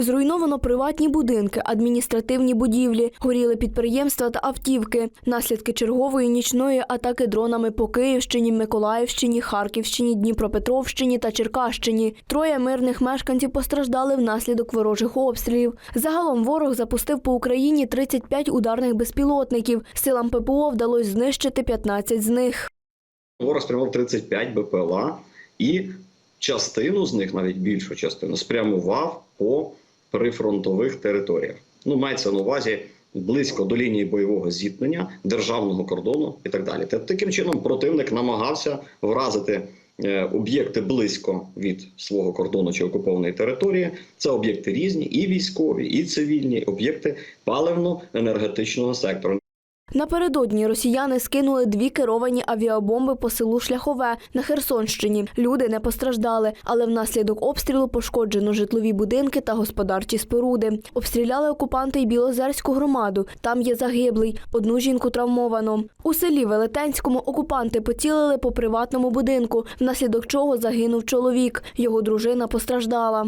Зруйновано приватні будинки, адміністративні будівлі, горіли підприємства та автівки. Наслідки чергової нічної атаки дронами по Київщині, Миколаївщині, Харківщині, Дніпропетровщині та Черкащині. Троє мирних мешканців постраждали внаслідок ворожих обстрілів. Загалом ворог запустив по Україні 35 ударних безпілотників. Силам ППО вдалося знищити 15 з них. Ворог спрямував 35 БПЛА і частину з них, навіть більшу частину, спрямував по прифронтових територіях. Ну, мається на увазі близько до лінії бойового зіткнення, державного кордону і так далі. Та таким чином противник намагався вразити е, об'єкти близько від свого кордону чи окупованої території. Це об'єкти різні, і військові, і цивільні об'єкти паливно-енергетичного сектору. Напередодні росіяни скинули дві керовані авіабомби по селу Шляхове на Херсонщині. Люди не постраждали, але внаслідок обстрілу пошкоджено житлові будинки та господарчі споруди. Обстріляли окупанти й Білозерську громаду. Там є загиблий. Одну жінку травмовано. У селі Велетенському окупанти поцілили по приватному будинку, внаслідок чого загинув чоловік. Його дружина постраждала.